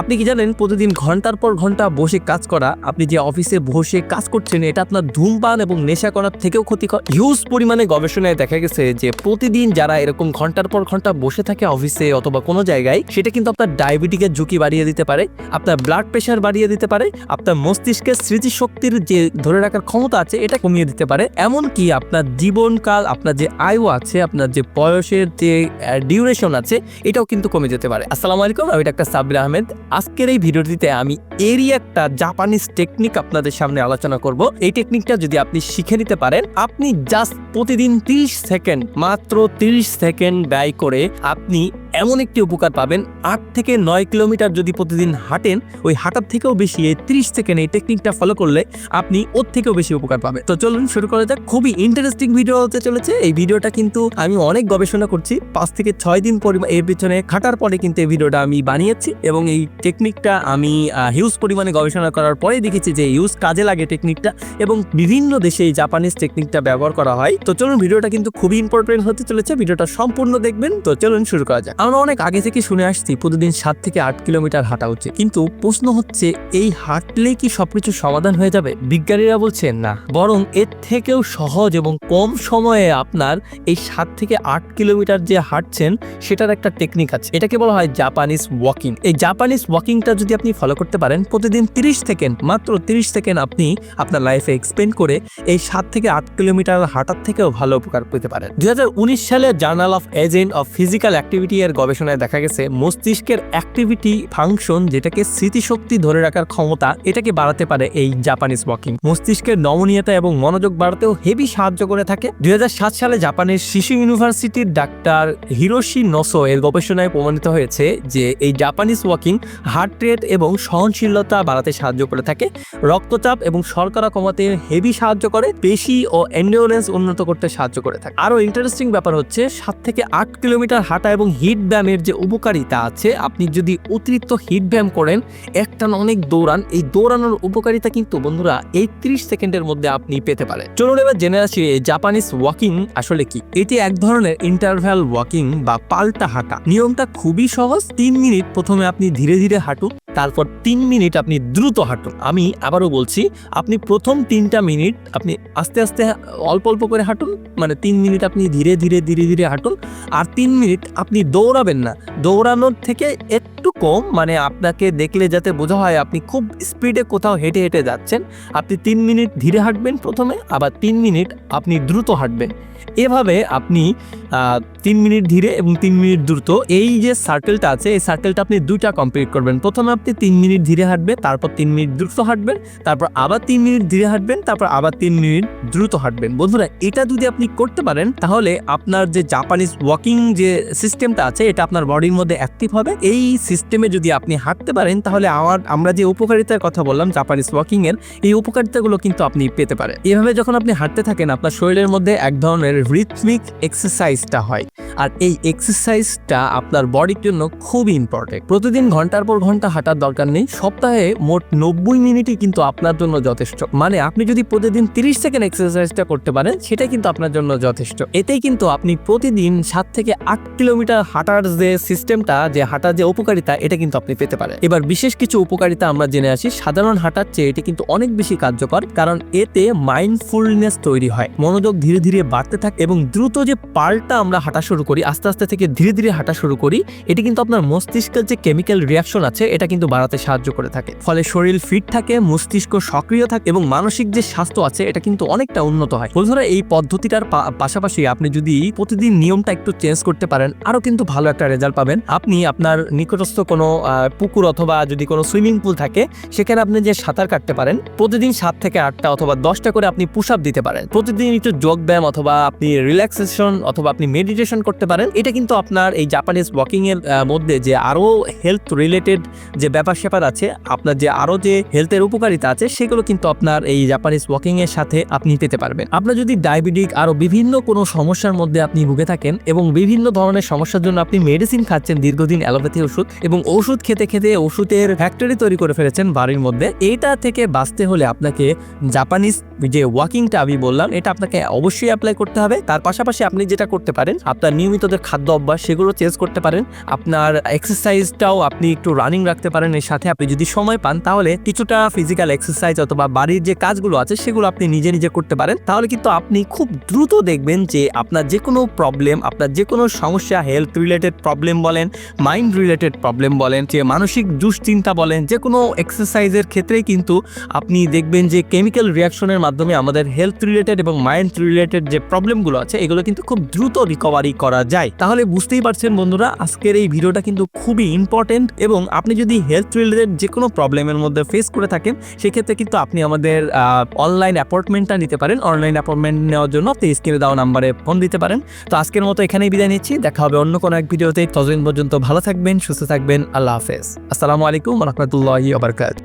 আপনি কি জানেন প্রতিদিন ঘণ্টার পর ঘণ্টা বসে কাজ করা, আপনি যে অফিসে বসে কাজ করছেন, এটা আপনার ধূমপান এবং নেশা করার থেকেও ক্ষতিকর। হিউজ পরিমাণে গবেষণায় দেখা গেছে যে প্রতিদিন যারা এরকম ঘণ্টার পর ঘণ্টা বসে থাকে অফিসে অথবা কোনো জায়গায়, সেটা কিন্তু আপনার ডায়াবেটিকের ঝুঁকি বাড়িয়ে দিতে পারে, আপনার ব্লাড প্রেশার বাড়িয়ে দিতে পারে, আপনার মস্তিষ্কের স্মৃতিশক্তির যে ধরে রাখার ক্ষমতা আছে, এটা কমিয়ে দিতে পারে। এমনকি আপনার জীবনকাল, আপনার যে আয়ু আছে, আপনার যে বয়সের যে ডিউরেশন আছে, এটাও কিন্তু কমে যেতে পারে। আসসালামু আলাইকুম, আমি ডাক্তার সাব্বির আহমেদ। আজকের এই ভিডিওটিতে আমি এরই একটা জাপানিজ টেকনিক আপনাদের সামনে আলোচনা করব। এই টেকনিকটা যদি আপনি শিখে নিতে পারেন, আপনি জাস্ট প্রতিদিন 30 সেকেন্ড, মাত্র 30 সেকেন্ড ব্যয় করে আপনি এমন একটি উপকার পাবেন, আট থেকে নয় কিলোমিটার যদি প্রতিদিন হাঁটেন, ওই হাঁটার থেকেও বেশি এই ত্রিশ সেকেন্ড এই টেকনিকটা ফলো করলে আপনি ওর থেকেও বেশি উপকার পাবেন। তো চলুন শুরু করা যাক। খুবই ইন্টারেস্টিং ভিডিও হতে চলেছে। এই ভিডিওটা কিন্তু আমি অনেক গবেষণা করছি। পাঁচ থেকে ছয় দিন পরিমাণ এর পিছনে খাটার পরে কিন্তু এই ভিডিওটা আমি বানিয়েছি এবং এই টেকনিকটা আমি হিউজ পরিমাণে গবেষণা করার পরে দেখেছি যে ইউজ কাজে লাগে টেকনিকটা এবং বিভিন্ন দেশে এই জাপানিজ টেকনিকটা ব্যবহার করা হয়। তো চলুন ভিডিওটা কিন্তু খুবই ইম্পর্টেন্ট হতে চলেছে। ভিডিওটা সম্পূর্ণ দেখবেন। তো চলুন শুরু করা যাক। আমরা অনেক আগে থেকে শুনে আসছি প্রতিদিন সাত থেকে আট কিলোমিটার হাঁটা উচিত কিন্তু প্রশ্ন হচ্ছে, এই হাঁটলে কি সবকিছু সমাধান হয়ে যাবে? বিজ্ঞানীরা বলছেন না। বরং এর থেকেও সহজ এবং কম সময়ে আপনার এই সাত থেকে আট কিলোমিটার যে হাঁটছেন, সেটার একটা টেকনিক আছে। এটাকে বলা হয় জাপানিজ ওয়াকিং এই জাপানিজ ওয়াকিংটা যদি আপনি ফলো করতে পারেন, প্রতিদিন তিরিশ সেকেন্ড, মাত্র তিরিশ সেকেন্ড আপনি আপনার লাইফে এক্সপেন্ড করে এই সাত থেকে আট কিলোমিটার হাঁটার থেকেও ভালো উপকার পেতে পারেন। দুই হাজার উনিশ সালে journal of agent of physical activity এর গবেষণায় দেখা গেছে, মস্তিষ্কের অ্যাক্টিভিটি ফাংশন যেটাকে স্মৃতিশক্তি ধরে রাখার ক্ষমতা, এটাকে বাড়াতে পারে এই জাপানিজ ওয়াকিং মস্তিষ্কের নমনীয়তা এবং মনোযোগ বাড়াতেও হেভি সাহায্য করে থাকে। দুই সালে জাপানের শিশু ইউনিভার্সিটির ডাক্তার হিরোশি নসো এর গবেষণায় প্রমাণিত হয়েছে যে এই জাপানিজ ওয়াকিং হার্ট রেট এবং সহনশীলতা বাড়াতে সাহায্য করে থাকে। রক্তচাপ এবং শর্করা কমাতে হেভি সাহায্য করে, পেশি ও এন্ডিওরেন্স উন্নত করতে সাহায্য করে থাকে। আরও ইন্টারেস্টিং ব্যাপার হচ্ছে, সাত থেকে আট কিলোমিটার হাঁটা এবং হিট ব্যায়ামের যে উপকারিতা আছে, আপনি যদি অতিরিক্ত হিট ব্যায়াম করেন একটা অনেক দৌড়ান, এই দৌড়ানোর উপকারিতা কিন্তু বন্ধুরা এই ত্রিশ সেকেন্ডের মধ্যে আপনি পেতে পারেন। চলুন এবার জেনে আসি জাপানিজ ওয়াকিং আসলে কি? এটি এক ধরনের ইন্টারভ্যাল ওয়াকিং বা পাল্টা হাঁটা। নিয়মটা খুবই সহজ, তিন মিনিট প্রথমে আপনি ধীরে ধীরে হাঁটুন। তারপর তিন মিনিট আপনি দ্রুত হাঁটুন। আমি আবারও বলছি, আপনি প্রথম তিনটা মিনিট আপনি আস্তে আস্তে অল্প অল্প করে হাঁটুন মানে তিন মিনিট আপনি ধীরে ধীরে ধীরে ধীরে হাঁটুন, আর তিন মিনিট আপনি দৌড়াবেন না। দৌড়ানোর থেকে একটু কম মানে আপনাকে দেখলে যাতে বোঝা হয় আপনি খুব স্পিডে কোথাও হেঁটে হেঁটে যাচ্ছেন। আপনি তিন মিনিট ধীরে হাঁটবেন প্রথমে, আবার তিন মিনিট আপনি দ্রুত হাঁটবেন। এভাবে আপনি তিন মিনিট ধীরে এবং তিন মিনিট দ্রুত এই যে সার্কেলটা আছে, এই সার্কেলটা আপনি দুইটা কমপ্লিট করবেন। প্রথমে আপনি তিন মিনিট ধীরে হাঁটবেন, তারপর তিন মিনিট দ্রুত হাঁটবেন, তারপর আবার তিন মিনিট ধীরে হাঁটবেন, তারপর আবার তিন মিনিট দ্রুত হাঁটবেন। বন্ধুরা, এটা যদি আপনি করতে পারেন, তাহলে আপনার যে জাপানিজ ওয়াকিং যে সিস্টেমটা আছে, এটা আপনার বডির মধ্যে অ্যাক্টিভ হবে। এই সিস্টেমে যদি আপনি হাঁটতে পারেন, তাহলে আমার, আমরা যে উপকারিতার কথা বললাম জাপানিজ ওয়াকিংয়ের এই উপকারিতাগুলো কিন্তু আপনি পেতে পারেন। এভাবে যখন আপনি হাঁটতে থাকেন, আপনার শরীরের মধ্যে এক ধরনের রিথমিক এক্সারসাইজটা হয়। আর এই এক্সারসাইজটা আপনার বডির জন্য খুবই ইম্পর্টেন্ট প্রতিদিন ঘণ্টার পর ঘণ্টা হাঁটার দরকার নেই। সপ্তাহে মোট নব্বই মিনিটই কিন্তু আপনার জন্য যথেষ্ট। মানে আপনি যদি প্রতিদিন তিরিশ সেকেন্ড এক্সারসাইজটা করতে পারেন, সেটাই কিন্তু আপনার জন্য যথেষ্ট। এতেই কিন্তু আপনি প্রতিদিন সাত থেকে আট কিলোমিটার হাঁটার যে সিস্টেমটা যে হাঁটার যে উপকারিতা, এটা কিন্তু আপনি পেতে পারেন। এবার বিশেষ কিছু উপকারিতা আমরা জেনে আসি। সাধারণ হাঁটার চেয়ে এটি কিন্তু অনেক বেশি কার্যকর, কারণ এতে মাইন্ডফুলনেস তৈরি হয়। মনোযোগ ধীরে ধীরে বাড়তে থাকে এবং দ্রুত যে পাল্টা আমরা হাঁটা শুরু করি, আস্তে আস্তে থেকে ধীরে ধীরে হাঁটা শুরু করি, এটি কিন্তু আপনার মস্তিষ্কের যে কেমিক্যাল রিয়াকশন আছে, এটা কিন্তু বাড়াতে সাহায্য করে থাকে। ফলে শরীর ফিট থাকে, মস্তিষ্ক সক্রিয় থাকে এবং মানসিক যে স্বাস্থ্য আছে, এটা কিন্তু অনেকটা উন্নত হয়। বন্ধুরা, এই পদ্ধতিটার পাশাপাশি আপনি যদি প্রতিদিন নিয়মটা একটু চেঞ্জ করতে পারেন আরও কিন্তু ভালো একটা রেজাল্ট পাবেন। আপনি আপনার নিকটস্থ কোনো পুকুর অথবা যদি কোনো সুইমিং পুল থাকে, সেখানে আপনি যে সাঁতার কাটতে পারেন, প্রতিদিন সাত থেকে আটটা অথবা দশটা করে আপনি পুশ আপ দিতে পারেন। প্রতিদিন একটু যোগ ব্যায়াম অথবা আপনি রিল্যাক্সেশন অথবা আপনি মেডিটেশন করতে পারেন, এটা কিন্তু আপনার এই জাপানিজ ওয়াকিং এর মধ্যে যে আরও হেলথ রিলেটেড যে ব্যাপার স্যাপার আছে, আপনার যে আরও যে হেলথের উপকারিতা আছে, সেগুলো কিন্তু আপনার এই জাপানিজ ওয়াকিং এর সাথে আপনি পেতে পারবেন। আপনার যদি ডায়াবেটিক আরও বিভিন্ন কোনো সমস্যার মধ্যে আপনি ভুগে থাকেন এবং বিভিন্ন ধরনের সমস্যার জন্য আপনি মেডিসিন খাচ্ছেন দীর্ঘদিন অ্যালোপ্যাথি ওষুধ এবং ওষুধ খেতে খেতে ওষুধের ফ্যাক্টরি তৈরি করে ফেলেছেন বাড়ির মধ্যে, এটা থেকে বাঁচতে হলে আপনাকে জাপানিজ যে ওয়াকিংটা আমি বললাম, এটা আপনাকে অবশ্যই অ্যাপ্লাই করতে হবে। হবে। তার পাশাপাশি আপনি যেটা করতে পারেন, আপনার নিয়মিত যে খাদ্য অভ্যাস সেগুলো চেঞ্জ করতে পারেন। আপনার এক্সারসাইজটাও আপনি একটু রানিং রাখতে পারেন। এর সাথে আপনি যদি সময় পান, তাহলে কিছুটা ফিজিক্যাল এক্সারসাইজ অথবা বাড়ির যে কাজগুলো আছে, সেগুলো আপনি নিজে নিজে করতে পারেন। তাহলে কিন্তু আপনি খুব দ্রুত দেখবেন যে আপনার যে কোনো প্রবলেম আপনার যে কোনো সমস্যা হেলথ রিলেটেড প্রবলেম বলেন মাইন্ড রিলেটেড প্রবলেম বলেন, যে মানসিক দুশ্চিন্তা বলেন যে কোনো এক্সারসাইজের ক্ষেত্রেই কিন্তু আপনি দেখবেন যে কেমিক্যাল রিয়াকশনের মাধ্যমে আমাদের হেলথ রিলেটেড এবং মাইন্ড রিলেটেড যে প্রবলেমগুলো আছে, এগুলো কিন্তু খুব দ্রুত রিকভারি করা যায়। তাহলে বুঝতেই পারছেন বন্ধুরা, আজকের এই ভিডিওটা কিন্তু খুবই ইম্পর্টেন্ট এবং আপনি যদি হেলথ রিলেটেড যে কোনো প্রবলেমের মধ্যে ফেস করে থাকেন, সেক্ষেত্রে কিন্তু আপনি আমাদের অনলাইন অ্যাপয়েন্টমেন্টটা নিতে পারেন। অনলাইন অ্যাপয়েন্টমেন্ট নেওয়ার জন্য আপনি স্ক্রিনে দেওয়া নাম্বারে ফোন দিতে পারেন। তো আজকের মতো এখানেই বিদায় নিচ্ছি। দেখা হবে অন্য কোনো এক ভিডিওতে। ততদিন পর্যন্ত ভালো থাকবেন, সুস্থ থাকবেন। আল্লাহ হাফেজ। আসসালামু আলাইকুম রহমতুল্লাহি আবরকাত